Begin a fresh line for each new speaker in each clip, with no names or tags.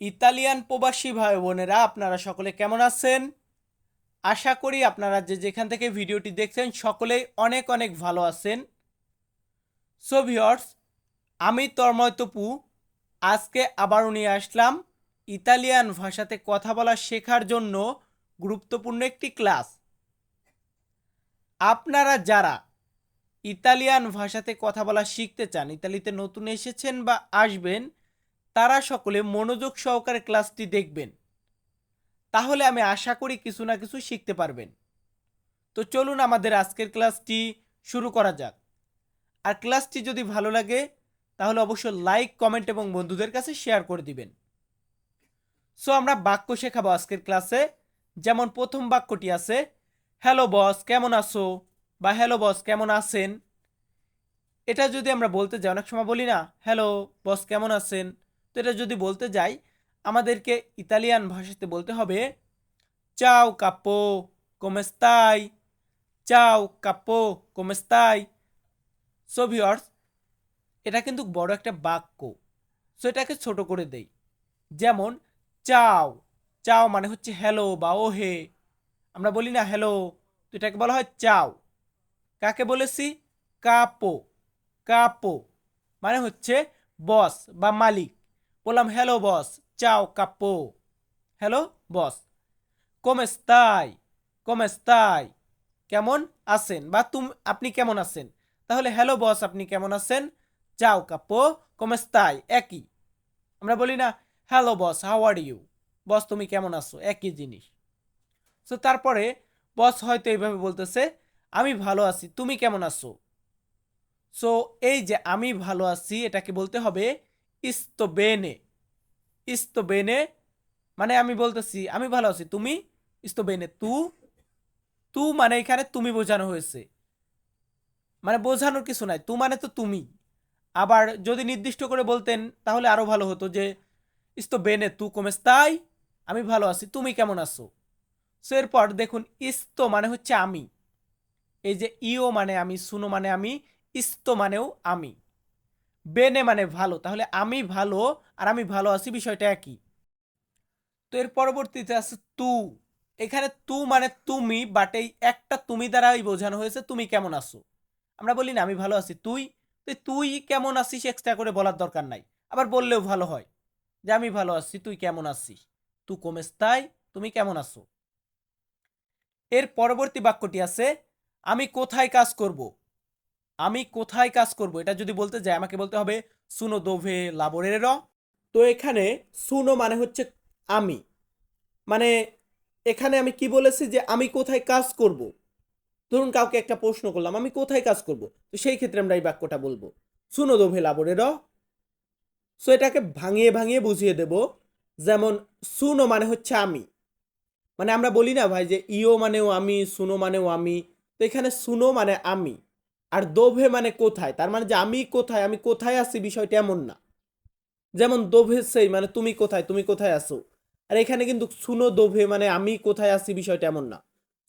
Italian প্রবাসী ভাই বোনেরা, আপনারা সকলে কেমন আছেন? আশা করি আপনারা যে যেখান থেকে ভিডিওটি দেখছেন, সকলেই অনেক অনেক ভালো আছেন। সো ভিওর্স আমি তর্ময় তপু। আজকে আবারও নিয়ে আসলাম ইতালিয়ান ভাষাতে কথা বলা শেখার জন্য গুরুত্বপূর্ণ একটি ক্লাস। আপনারা যারা ইতালিয়ান ভাষাতে কথা বলা শিখতে চান, ইতালিতে নতুন এসেছেন বা আসবেন তারা সকলে মনোযোগ সহকারে ক্লাসটি দেখবেন। তাহলে আমি আশা করি কিছু না কিছু শিখতে পারবেন। তো চলুন আমাদের আজকের ক্লাসটি শুরু করা যাক। আর ক্লাসটি যদি ভালো লাগে, তাহলে অবশ্যই লাইক, কমেন্ট এবং বন্ধুদের কাছে শেয়ার করে দিবেন। সো আমরা বাক্য শেখাবো আজকের ক্লাসে। যেমন প্রথম বাক্যটি আছে হ্যালো বস কেমন আছো? বা হ্যালো বস কেমন আছেন? এটা যদি আমরা বলতে যাই, অনেক সময় বলি না হ্যালো বস কেমন আছেন? তো এটা যদি বলতে যাই, আমাদেরকে ইতালিয়ান ভাষাতে বলতে হবে, চাও কাপো কোমেস্তাই চাও কাপো কোমেস্তাই সো ভিওর্স এটা কিন্তু বড় একটা বাক্য। সো এটাকে ছোট করে দেই। যেমন, চাও। চাও মানে হচ্ছে, হ্যালো বা ও হে আমরা বলি না, হ্যালো তো এটাকে বলা হয়, চাও। কাকে বলেছি? কাপো। কাপো মানে হচ্ছে, বস বা মালিক। বললাম হ্যালো বস চাও কাপো হ্যালো বস কমেস্তাই কমেস্তাই কেমন আছেন বা তুমি, আপনি কেমন আছেন? তাহলে হ্যালো বস আপনি কেমন আছেন? চাও কাপো কমেস্তাই একই। আমরা বলি না hello boss how are you boss তুমি কেমন আছো? একই জিনিস। সো তারপরে বস হয়তো এইভাবে বলতেছে, আমি ভালো আছি, তুমি কেমন আছো? সো এই যে আমি ভালো আছি, এটাকে বলতে হবে ইস্তো বেনে ইস্তো বেনে মানে আমি বলতেছি, আমি ভালো আছি, তুমি? ইস্তো বেনে, তু? তু মানে এখানে তুমি বোঝানো হয়েছে। মানে বোঝানোর কিছু নাই, তু মানে তো তুমি। আবার যদি নির্দিষ্ট করে বলতেন, তাহলে আরও ভালো হতো যে, ইস্তো বেনে, তু কমেস তাই? আমি ভালো আছি, তুমি কেমন আছো? সো এরপর দেখুন, ইস্তো মানে হচ্ছে আমি। এই যে, ইও মানে আমি, সুনো মানে আমি, ইস্তো মানেও আমি। বেনে মানে ভালো। তাহলে আমি ভালো আর আমি ভালো আছি, বিষয়টা একই। তো এর পরবর্তীতে আছে তু। এখানে তু মানে তুমি বাট এই একটা তুমি দ্বারাই বোঝানো হয়েছে, তুমি কেমন আছো? আমরা বলি না, আমি ভালো আছি, তুই? তুই কেমন আছিস এক্সট্রা করে বলার দরকার নাই। আবার বললেও ভালো হয় যে, আমি ভালো আছি, তুই কেমন আছিস? তু কমেস তাই, তুমি কেমন আছো? এর পরবর্তী বাক্যটি আছে, আমি কোথায় কাজ করব? আমি কোথায় কাজ করব? এটা যদি বলতে যাই, আমাকে বলতে হবে সুনো দোভে লাবোরের তো এখানে সুনো মানে হচ্ছে আমি। মানে এখানে আমি কি বলেছি যে আমি কোথায় কাজ করব? ধরুন কাউকে একটা প্রশ্ন করলাম, আমি কোথায় কাজ করব? তো সেই ক্ষেত্রে আমরা এই বাক্যটা বলব, সুনো দোভে লাবোরের সো এটাকে ভাঙিয়ে ভাঙিয়ে বুঝিয়ে দেব, যেমন সুনো মানে হচ্ছে আমি। মানে আমরা বলি না ভাই যে ইও মানেও আমি, সুনো মানেও আমি। তো এখানে সুনো মানে আমি। আর দোভে মানে কোথায়? তার মানে যে আমি কোথায়? আমি কোথায় আছি বিষয়টা এমন না। যেমন দোভে সেই মানে তুমি কোথায়? তুমি কোথায় আসো আর এখানে কিন্তু সুনো দোভে মানে আমি কোথায় আছি বিষয়টা এমন না।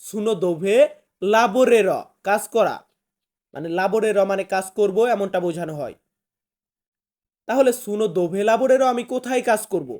সুনো দোভে, লাবরে র, কাজ করা। মানে লাবরে র মানে কাজ করব, এমনটা বোঝানো হয়। তাহলে সুনো দোভে, লাবরে র, আমি কোথায় কাজ করব?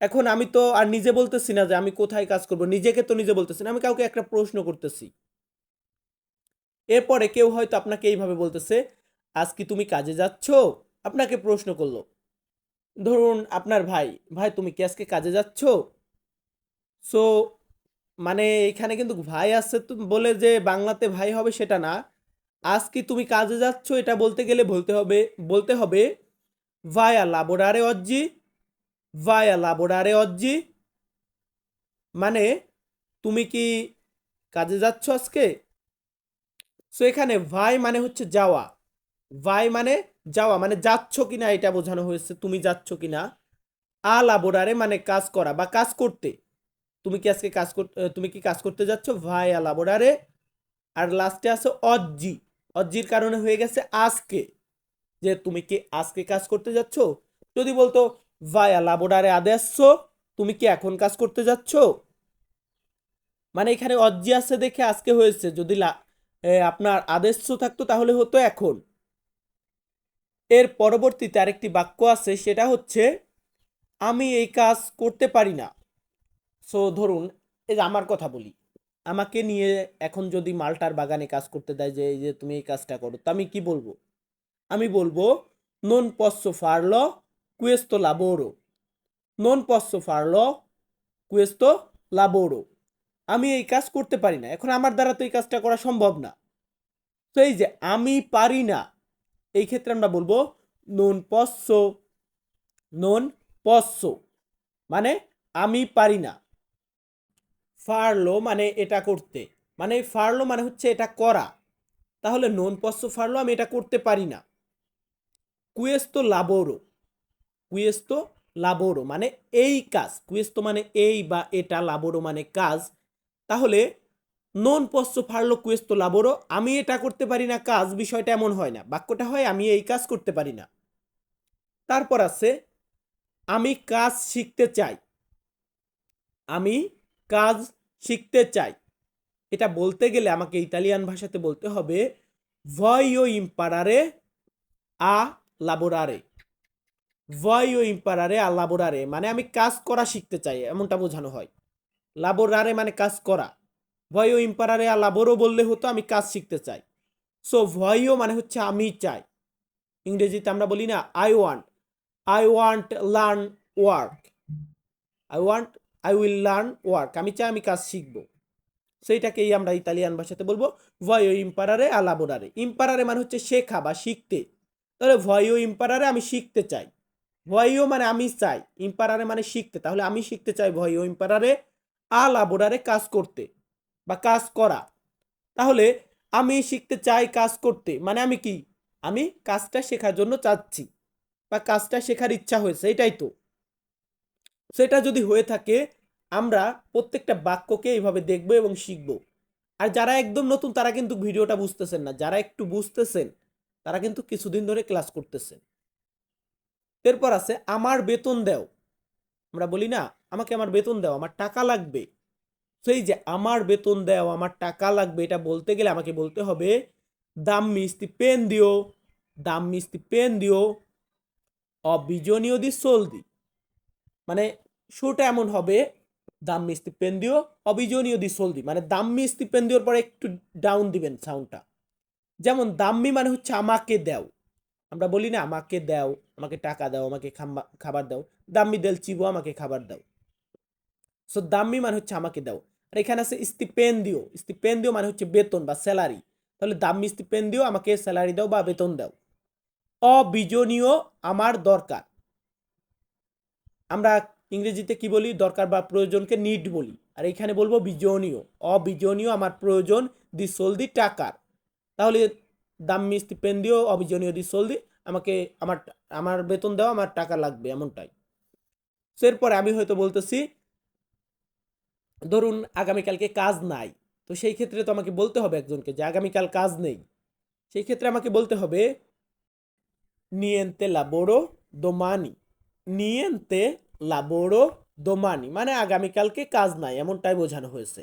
এখন আমি তো আর নিজে বলতেছি না যে আমি কোথায় কাজ করব। নিজেকে তো নিজে বলতেছি না। আমি কাউকে একটা প্রশ্ন করতেছি। এরপরে কেউ হয়তো আপনাকে এইভাবে বলতেছে, আজ কি তুমি কাজে যাচ্ছ? আপনাকে প্রশ্ন করল, ধরুন আপনার ভাই ভাই তুমি কি আজকে কাজে যাচ্ছ? সো মানে এখানে কিন্তু ভাই আসছে বলে যে বাংলাতে ভাই হবে সেটা না। আজ কি তুমি কাজে যাচ্ছ? এটা বলতে গেলে বলতে হবে বলতে হবে, ভায়া লাবোরারে অজ্জি, ভায়া লাবোরারে অজ্জি। মানে তুমি কি কাজে যাচ্ছ আজকে? সো এখানে ভাই মানে হচ্ছে যাওয়া। ভাই মানে যাওয়া মানে যাচ্ছ কিনা এটা বোঝানো হয়েছে, তুমি যাচ্ছ কিনা। আ লাবোরারে মানে কাজ করা বা কাজ করতে। তুমি কি আজকে কাজ করতে তুমি কি কাজ করতে যাচ্ছ? ভাই আ লাবোরারে আর লাস্টে আছে অজ্জি। অজ্জির কারণে হয়ে গেছে আজকে। যে তুমি কি আজকে কাজ করতে যাচ্ছ? যদি বলতো, ভাই ভায়া লাবোরারে আদেশ তুমি কি এখন কাজ করতে যাচ্ছ? মানে এখানে অজ্জি আছে দেখে আজকে হয়েছে। যদি আপনার আদেশ থাকতো তাহলে হতো এখন। এর পরবর্তীতে আরেকটি বাক্য আছে, সেটা হচ্ছে, আমি এই কাজ করতে পারি না। সো ধরুন, এই যে আমার কথা বলি। আমাকে নিয়ে এখন যদি মালটার বাগানে কাজ করতে দেয় যে, এই যে তুমি এই কাজটা করো, তো আমি কি বলব? আমি বলব নন পsso farlo, questo lavoro নন posso farlo, questo lavoro আমি এই কাজ করতে পারি না। এখন আমার দ্বারা তো এই কাজটা করা সম্ভব না। তো এই যে আমি পারি না, এই ক্ষেত্রে আমরা বলব নন posso নন posso মানে আমি পারি না। ফারলো মানে এটা করতে মানে ফারলো মানে হচ্ছে এটা করা। তাহলে নন পস্য, ফারলো আমি এটা করতে পারি না। কুয়েস্তো লাবোরো কুয়েস্তো লাবোরো মানে এই কাজ, কুয়েস্তো মানে এই বা এটা, লাবোরো মানে কাজ। তাহলে নন পস্য ফারলো কুয়েস্তো লাবোরো আমি এটা করতে পারি না, কাজ বিষয়টা এমন হয় না। বাক্যটা হয়, আমি এই কাজ করতে পারি না। তারপর আছে, আমি কাজ শিখতে চাই। আমি কাজ শিখতে চাই। এটা বলতে গেলে আমাকে ইতালিয়ান ভাষাতে বলতে হবে ভয়ো ইম্পারারে আ লাবোরারে ভয়ো ইম্পারারে আ লাবোরারে মানে আমি কাজ করা শিখতে চাই, এমনটা বোঝানো হয়। লাবোরারে মানে কাজ করা। ভয়ো ইম্পারারে আর লাবোরো বললে হতো আমি কাজ শিখতে চাই। সো ভয়ও মানে হচ্ছে আমি চাই। ইংরেজিতে আমরা বলি না I want I want learn work I want I will learn work আমি চাই আমি কাজ শিখব। সেইটাকেই আমরা ইতালিয়ান ভাষাতে বলব ভয়ো ইম্পারারে আলাবোরারে ইম্পারারে মানে হচ্ছে শেখা বা শিখতে। তাহলে ভয়ো ইম্পারারে আমি শিখতে চাই। ভয়ও মানে আমি চাই। ইম্পারারে মানে শিখতে। তাহলে আমি শিখতে চাই ভয়ো ইম্পারারে আলাবোরারে কাজ করতে বা কাজ করা। তাহলে আমি শিখতে চাই কাজ করতে। মানে আমি কি? আমি কাজটা শেখার জন্য চাচ্ছি বা কাজটা শেখার ইচ্ছা হয়েছে, এটাই তো। সেটা যদি হয়ে থাকে, আমরা প্রত্যেকটা বাক্যকে এইভাবে দেখব এবং শিখব। আর যারা একদম নতুন, তারা কিন্তু ভিডিওটা বুঝতেছেন না। যারা একটু বুঝতেছেন, তারা কিন্তু কিছুদিন ধরে ক্লাস করতেছেন। এরপর আছে, আমার বেতন দেও। আমরা বলি, না আমাকে আমার বেতন দাও, আমার টাকা লাগবে। সেই যে আমার বেতন দাও, আমার টাকা লাগবে, এটা বলতে গেলে আমাকে বলতে হবে, দাম মিস্তি পেন দিও, দাম মিস্তি পেন দিও, অবিজনীয় দি সোলদি মানে শোটা এমন হবে, দাম দাম্মি স্টিপেন্দিও অবিজনীয় দি সলদি মানে দাম্মি স্টিপেন্দিওর পরে একটু ডাউন দিবেন সাউন্ডটা যেমন দাম্মি মানে হচ্ছে আমাকে দাও। আমরা বলি না, আমাকে দাও, আমাকে টাকা দাও, আমাকে খাবার দাও। দাম্মি দেল চিবো আমাকে খাবার দাও। সো দাম্মি মানে হচ্ছে আমাকে দাও। আর এখানে আছে স্টিপেন্দিও স্টিপেন্দিও মানে হচ্ছে বেতন বা স্যালারি তাহলে দাম্মি স্টিপেন্দিও আমাকে স্যালারি দাও বা বেতন দাও। অবিজনীয় আমার দরকার। আমরা ইংরেজিতে কি বলি? দরকার বা প্রয়োজনকে নিড বলি। আর এখানে বলব বিজনীয়। অবিজনীয় আমার প্রয়োজন, দি সলদি টাকার। তাহলে দাম্মি স্টিপেন্দিও অবিজনীয় দি সলদি, আমাকে আমার আমার বেতন দেওয়া আমার টাকা লাগবে এমনটাই। So, এরপরে আমি হয়তো বলতেছি ধরুন আগামীকালকে কাজ নাই, তো সেই ক্ষেত্রে তো আমাকে বলতে হবে একজনকে যে আগামীকাল কাজ নেই। সেই ক্ষেত্রে আমাকে বলতে হবে, নিয়েন্তে লাবোরো দোমানি, নিয়েন্তে লাবোরো দোমানি। মানে আগামীকালকে কাজ নাই, এমনটাই বোঝানো হয়েছে।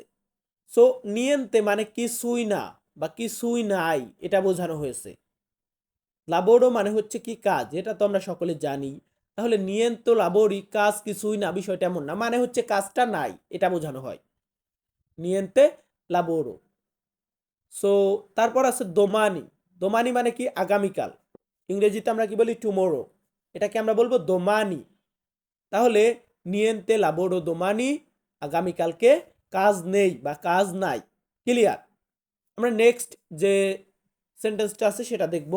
সো নিয়েন্তে মানে কিছুই না বা কিছুই নাই, এটা বোঝানো হয়েছে। লাবোরো মানে হচ্ছে কি কাজ, এটা তো আমরা সকলে জানি। তাহলে নিয়েন্ত লাবোরি কাজ কিছুই না, বিষয়টা এমন না। মানে হচ্ছে কাজটা নাই, এটা বোঝানো হয়। নিয়েন্তে লাবোরো সো তারপর আছে দোমানি। দোমানি মানে কি? আগামীকাল। ইংরেজিতে আমরা কি বলি? টুমোরো এটাকে আমরা বলব দোমানি। তাহলে নিয়েন্তে লাবোরো দোমানি, আগামীকালকে কাজ নেই বা কাজ নাই। ক্লিয়ার আমরা নেক্সট যে সেন্টেন্সটা আছে সেটা দেখব।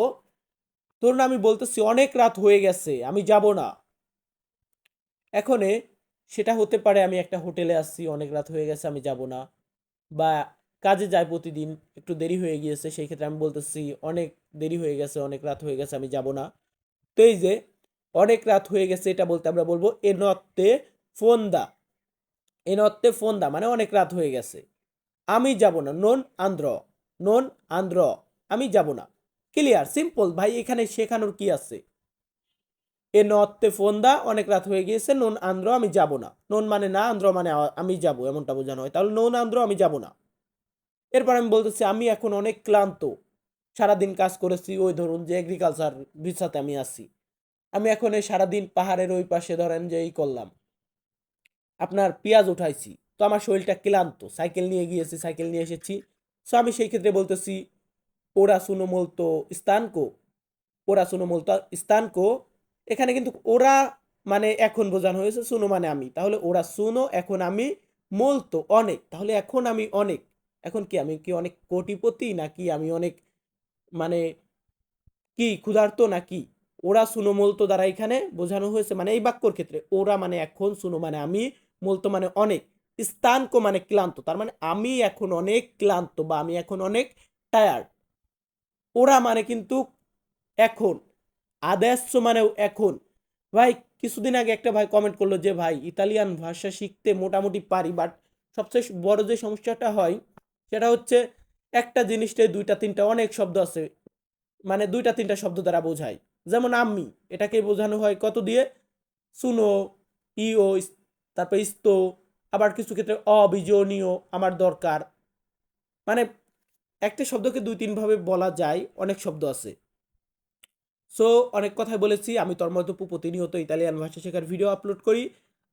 ধরুন আমি বলতেছি, অনেক রাত হয়ে গেছে, আমি যাব না। এখনে সেটা হতে পারে আমি একটা হোটেলে আসছি অনেক রাত হয়ে গেছে, আমি যাব না। বা কাজে যাই প্রতিদিন, একটু দেরি হয়ে গিয়েছে, সেই ক্ষেত্রে আমি বলতেছি, অনেক দেরি হয়ে গেছে, অনেক রাত হয়ে গেছে, আমি যাব না। তো এই যে, অনেক রাত হয়ে গেছে, এটা বলতে আমরা বলব এ নত্তে ফোন দা এ নত্তে ফোন দা মানে অনেক রাত হয়ে গেছে। আমি যাব না, নন আন্দ্র নন আন্দ্র, আমি যাব না। ক্লিয়ার সিম্পল ভাই, এখানে শেখানোর কি আছে? এ নত্তে ফোন দা, অনেক রাত হয়ে গিয়েছে, নন আন্দ্র, আমি যাব না। নন মানে না, আন্দ্র মানে আমি যাব, এমনটা বোঝানো হয়। তাহলে নন আন্দ্র, আমি যাব না। এরপর আমি বলতেছি, আমি এখন অনেক ক্লান্ত। সারাদিন কাজ করেছি, ওই ধরুন যে এগ্রিকালচার ভিসাতে আমি আছি। আমি এখন এই সারাদিন পাহাড়ের ওই পাশে ধরেন যে এই করলাম। আপনার পেঁয়াজ উঠাইছি, তো আমার শরীরটা ক্লান্ত। সাইকেল নিয়ে গিয়েছি, সাইকেল নিয়ে এসেছি। সো আমি সেই ক্ষেত্রে বলতেছি ওরা সুনো মলতো স্থানকো ওরা সুনো মলতো স্থানকো এখানে কিন্তু ওরা মানে এখন বোঝানো হয়েছে সুনো মানে আমি। তাহলে ওরা সুনো, এখন আমি মলতো, অনেক। তাহলে এখন আমি অনেক। এখন কি আমি কি অনেক কোটিপতি নাকি আমি অনেক মানে কি ক্ষুধার্ত নাকি? ওরা সুনো মলতো দ্বারা এখানে বোঝানো হয়েছে মানে এই বাক্যর ক্ষেত্রে ওরা মানে এখন সুনো মানে আমি, মলতো মানে অনেক। স্থানকো মানে ক্লান্ত, তার মানে আমি এখন অনেক ক্লান্ত বা আমি এখন অনেক টায়ার্ড ওরা মানে কিন্তু এখন, আদেশ মানেও এখন। ভাই, কিছুদিন আগে একটা ভাই কমেন্ট করল যে, ভাই, ইতালিয়ান ভাষা শিখতে মোটামুটি পারি বাট সবচেয়ে বড় যে সমস্যাটা হয়, সেটা হচ্ছে একটা জিনিসটাই দুইটা, তিনটা অনেক শব্দ আছে মানে দুইটা, তিনটা শব্দ দ্বারা বোঝায়। যেমন আমি, এটাকে বোঝানো হয় কত দিয়ে? সুনো, ইও তারপর ইস্তো, আবার কিছু ক্ষেত্রে অবিজনীয় আমার দরকার। মানে একটা শব্দকে দুই তিনভাবে বলা যায়, অনেক শব্দ আছে। সো অনেক কথাই বলেছি, আমি তর্মদপু প্রতিনিয়ত ইতালিয়ান ভাষা শেখার ভিডিও আপলোড করি।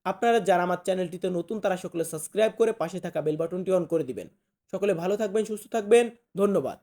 আপনারা যারা আমার চ্যানেলটিতে নতুন, তারা সকলে সাবস্ক্রাইব করে পাশে থাকা বেল বাটনটি অন করে দিবেন। সকলে ভালো থাকবেন, সুস্থ থাকবেন, ধন্যবাদ।